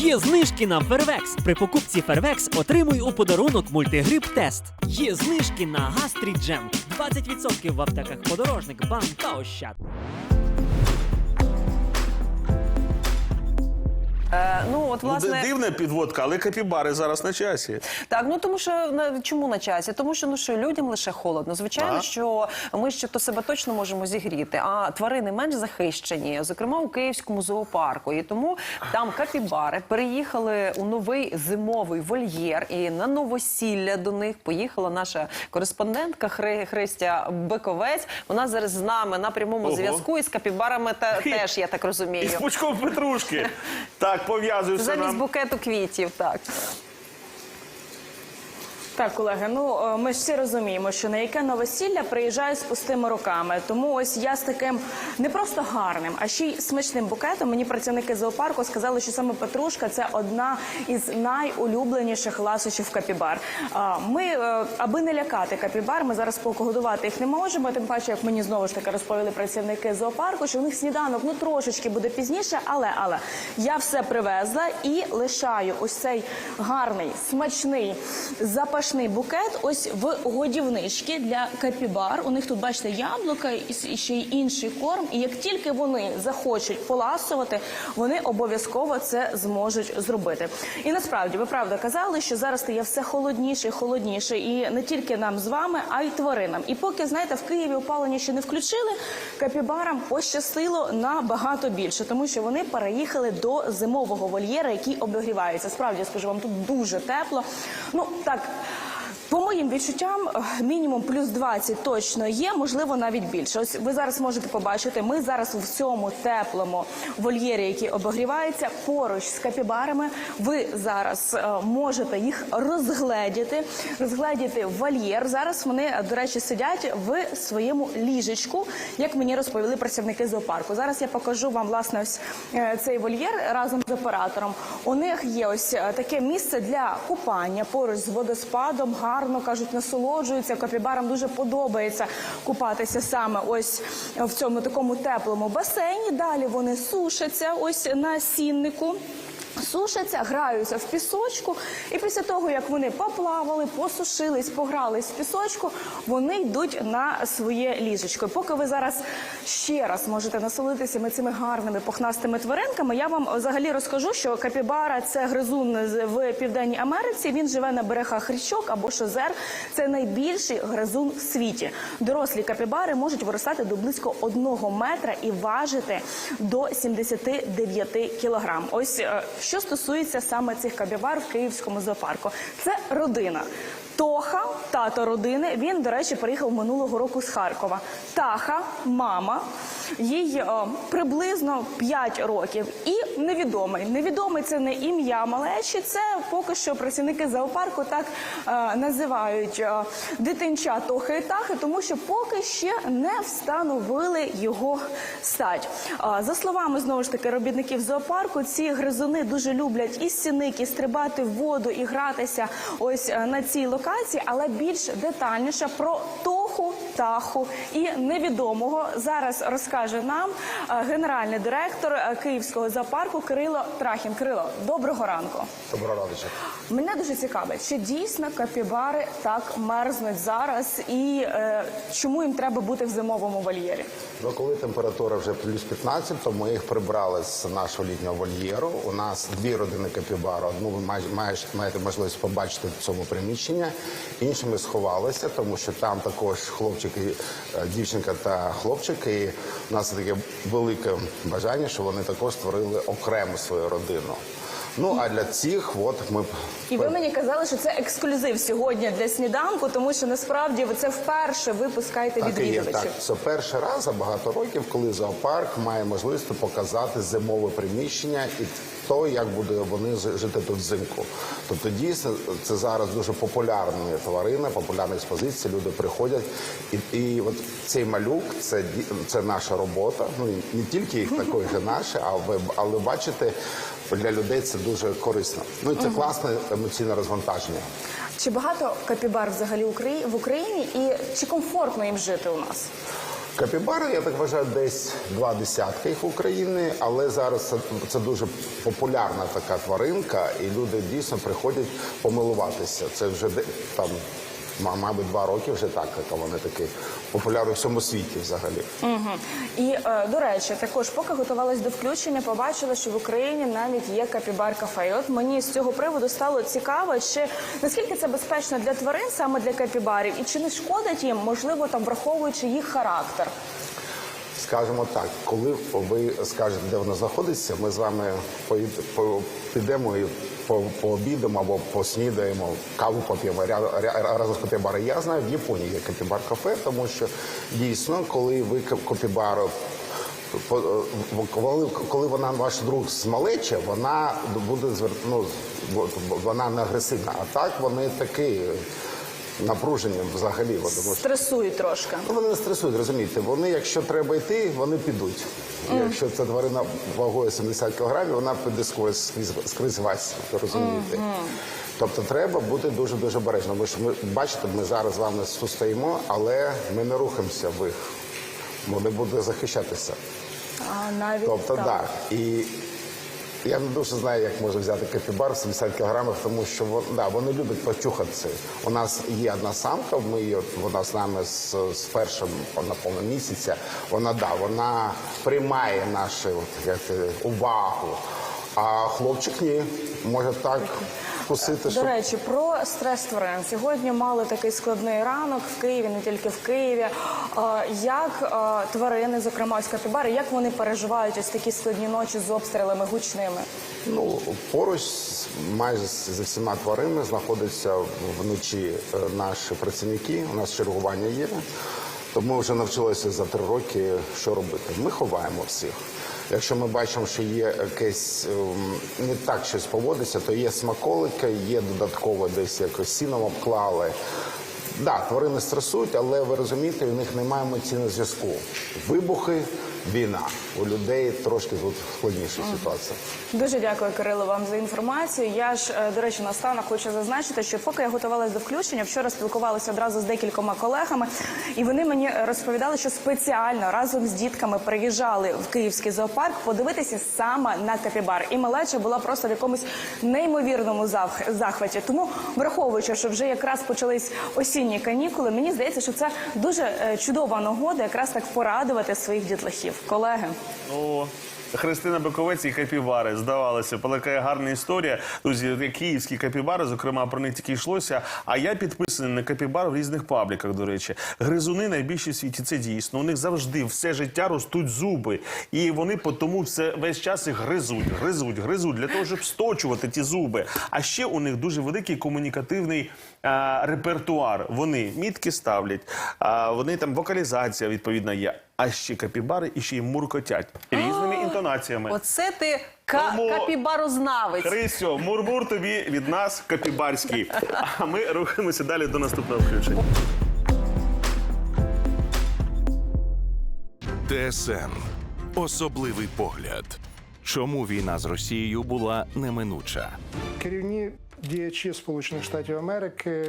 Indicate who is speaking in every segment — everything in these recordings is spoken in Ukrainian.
Speaker 1: Є знижки на Фервекс. При покупці Фервекс отримуй у подарунок мультигрип тест. Є знижки на Гастріджем. 20% в аптеках подорожник, банк та ощад.
Speaker 2: Е, ну от
Speaker 3: Ну,
Speaker 2: власне
Speaker 3: ди- дивна підводка, але капібари зараз на часі.
Speaker 2: так. Ну тому що на чому на часі? Тому що ну що людям лише холодно. Звичайно,
Speaker 3: Ага.
Speaker 2: що ми ще то себе точно можемо зігріти. А тварини менш захищені, зокрема у київському зоопарку. І тому там капібари переїхали у новий зимовий вольєр. І на новосілля до них поїхала наша кореспондентка Хри- Христя Биковець. Вона зараз з нами на прямому
Speaker 3: Ого.
Speaker 2: зв'язку і з капібарами та теж я так
Speaker 3: І
Speaker 2: розумію.
Speaker 3: з пучком петрушки. Так, пов'язується
Speaker 2: Замість
Speaker 3: нам.
Speaker 2: букету квітів, так.
Speaker 4: Так, колеги, ну е, ми ж всі розуміємо, що на яке новосілля приїжджають з пустими руками. Тому ось я з таким не просто гарним, а ще й смачним букетом. Мені працівники зоопарку сказали, що саме петрушка це одна із найулюбленіших ласощів капібар. Ми, е, аби не лякати капібар, ми зараз погодувати їх не можемо. Тим паче, як мені знову ж таки розповіли працівники зоопарку, що у них сніданок ну трошечки буде пізніше, але але я все привезла і лишаю ось цей гарний, смачний, запашний букет. Ось в годівнички для капібар. У них тут бачите яблука і ще й інший корм. І як тільки вони захочуть поласувати, вони обов'язково це зможуть зробити. І насправді ви правда казали, що зараз стає все холодніше, і холодніше, і не тільки нам з вами, а й тваринам. І поки знаєте, в Києві опалення ще не включили, капібарам пощастило набагато більше, тому що вони переїхали до зимового вольєра, який обігрівається. Справді я скажу вам тут дуже тепло. Ну так. По моїм відчуттям, е, мінімум плюс 20 точно є, можливо, навіть більше. Ось ви зараз можете побачити. Ми зараз в цьому теплому вольєрі, який обогрівається, поруч з капібарами. Ви зараз е, можете їх розгледіти, розгледіти вольєр. Зараз вони, е, до речі, сидять в своєму ліжечку, як мені розповіли працівники зоопарку. Зараз я покажу вам власне ось цей вольєр разом з оператором. У них є ось таке місце для купання поруч з водоспадом. Гарно кажуть, насолоджуються. Капібарам дуже подобається купатися саме ось в цьому такому теплому басейні. Далі вони сушаться ось на сіннику. Сушаться, граються в пісочку, і після того, як вони поплавали, посушились, погрались в пісочку, вони йдуть на своє ліжечко. Поки ви зараз ще раз можете насолитися цими гарними пухнастими тваринками, я вам взагалі розкажу, що капібара це гризун в Південній Америці. Він живе на берегах річок або шозер. Це найбільший гризун в світі. Дорослі капібари можуть виростати до близько одного метра і важити до 79 кілограм. Ось е, що стосується саме цих кабівар в київському зоопарку, це родина. Тоха, тато родини, він, до речі, приїхав минулого року з Харкова. Таха, мама, їй е, приблизно 5 років. І невідомий. Невідомий це не ім'я малечі, це поки що працівники зоопарку так е, називають е, дитинча Тохи і Тахи, тому що поки ще не встановили його стать. Е, за словами знову ж таки робітників зоопарку, ці гризуни дуже люблять і сіник, і стрибати в воду, і гратися ось е, на цій локації, але більш детальніше про Тоху, Таху і невідомого зараз розкаже нам е, генеральний директор е, Київського зоопарку Кирило Трахін. Кирило, доброго ранку.
Speaker 5: Доброго раночку.
Speaker 4: Мене дуже цікавить, чи дійсно капібари так мерзнуть зараз, і е, чому їм треба бути в зимовому вольєрі?
Speaker 5: Ну, коли температура вже плюс 15, то ми їх прибрали з нашого літнього вольєру. У нас дві родини капібар. Одну ви маєш- маєте можливість побачити в цьому приміщенні. Інші ми сховалися, тому що там також хлопчики, е, дівчинка та хлопчик. І у нас таке велике бажання, що вони також створили окрему свою родину. Ну а для цих, от ми
Speaker 4: І ви мені казали, що це ексклюзив сьогодні для сніданку, тому що насправді ви це вперше випускаєте
Speaker 5: Так і є,
Speaker 4: відвідувачів.
Speaker 5: так. Це перший раз за багато років, коли зоопарк має можливість показати зимове приміщення і то, як буде вони жити тут взимку. Тобто, дійсно, це зараз дуже популярні тварини, популярна експозиція. Люди приходять, і, і от цей малюк це це наша робота. Ну не тільки їх такої як наші, а ви але бачите, для людей це дуже корисно. Ну і це класне емоційне розвантаження.
Speaker 4: Чи багато капібар взагалі в Україні, і чи комфортно їм жити у нас?
Speaker 5: Капібари, я так вважаю, десь два десятки їх в Україні, але зараз це, це дуже популярна така тваринка, і люди дійсно приходять помилуватися. Це вже там, мабуть, два роки вже так, то вони такі популярні в всьому світі взагалі.
Speaker 4: І е, до речі, також поки готувалась до включення, побачила, що в Україні навіть є капібар кафе. І от мені з цього приводу стало цікаво, чи наскільки це безпечно для тварин, саме для капібарів, і чи не шкодить їм, можливо, там враховуючи їх характер.
Speaker 5: Скажемо так, коли ви скажете, де вона знаходиться, ми з вами підемо і по- або поснідаємо, каву поп'ємо разом з копібаром. Я знаю, в Японії є копібар кафе, тому що дійсно, коли ви копібару по- коли, коли вона ваш друг з малеча, вона буде ну, вона не агресивна. А так вони такі напружені взагалі. бо Тому що
Speaker 4: Стресують трошки.
Speaker 5: Ну, вони не стресують, розумієте. Вони, якщо треба йти, вони підуть. Якщо ця тварина вагою 70 кілограмів, вона піде скрізь, скрізь, скрізь вас, розумієте. Тобто треба бути дуже дуже обережним. Бо що ми бачите, ми зараз з вами стоїмо, але ми не рухаємося в їх. Вони будуть захищатися.
Speaker 4: А навіть
Speaker 5: Тобто,
Speaker 4: так.
Speaker 5: так. І я не дуже знаю, як може взяти капібар 70 кілограмів, тому що да, вони люблять почухатися. У нас є одна самка, ми її, вона з нами з, з першим напевно, місяця. Вона да, вона приймає нашу як, увагу. А хлопчик ні, може так вкусити,
Speaker 4: До речі, про стрес тварин. Сьогодні мали такий складний ранок в Києві, не тільки в Києві. Як тварини, зокрема ось капібари, як вони переживають ось такі складні ночі з обстрілами гучними?
Speaker 5: Ну, поруч майже з- зі всіма тваринами знаходяться вночі е, наші працівники. У нас чергування є. Тому ми вже навчилися за три роки, що робити. Ми ховаємо всіх. Якщо ми бачимо, що є якесь ем, не так щось поводиться, то є смаколики, є додатково десь якось сіном обклали. Да, тварини стресують, але ви розумієте, у них немає емоційного зв'язку. Вибухи, війна. У людей трошки тут складніша ситуація.
Speaker 4: Дуже дякую, Кирило, вам за інформацію. Я ж, е, до речі, наостанок хочу зазначити, що поки я готувалася до включення, вчора спілкувалася одразу з декількома колегами, і вони мені розповідали, що спеціально разом з дітками приїжджали в київський зоопарк подивитися саме на капібар. І малеча була просто в якомусь неймовірному захваті. Тому, враховуючи, що вже якраз почались осінні канікули, мені здається, що це дуже е, чудова нагода якраз так порадувати своїх дітлахів. Колеги.
Speaker 3: О, Христина Биковець і капібари. Здавалося, така гарна історія. Друзі, київські капібари, зокрема, про них тільки йшлося. А я підписаний на капібар в різних пабліках, до речі. Гризуни найбільші в світі, це дійсно. У них завжди все життя ростуть зуби. І вони тому все весь час їх гризуть, гризуть, гризуть для того, щоб сточувати ті зуби. А ще у них дуже великий комунікативний а, репертуар. Вони мітки ставлять, а, вони там вокалізація відповідна є. А ще капібари і ще й муркотять різними інтонаціями.
Speaker 2: Оце ти ка-
Speaker 3: Тому-
Speaker 2: капібарознавець.
Speaker 3: Христю, мурмур тобі від нас капібарський. А ми рухаємося далі до наступного включення.
Speaker 6: ТСН особливий погляд. Чому війна з Росією була неминуча?
Speaker 7: Керівні діячі Сполучених Штатів Америки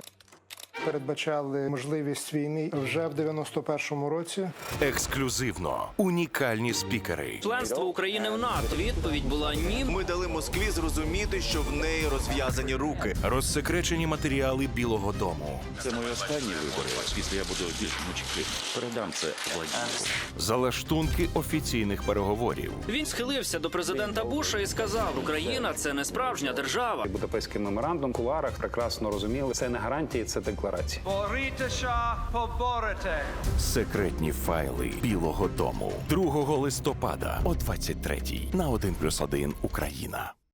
Speaker 7: передбачали можливість війни вже в 91-му році.
Speaker 6: Ексклюзивно унікальні спікери.
Speaker 8: Членство України в НАТО. Відповідь була ні.
Speaker 9: Ми дали Москві зрозуміти, що в неї розв'язані руки.
Speaker 6: Розсекречені матеріали Білого Дому.
Speaker 10: Це мої останні вибори. Після я буду більш мучки. Передам це Владимиру.
Speaker 6: Залаштунки офіційних переговорів.
Speaker 8: Він схилився до президента Буша і сказав: Україна це не справжня держава.
Speaker 11: Будапештський меморандум в кулуарах прекрасно розуміли. Це не гарантії, це декларації.
Speaker 6: Секретні файли Білого Дому 2 листопада о 23 на 1+,1 Україна.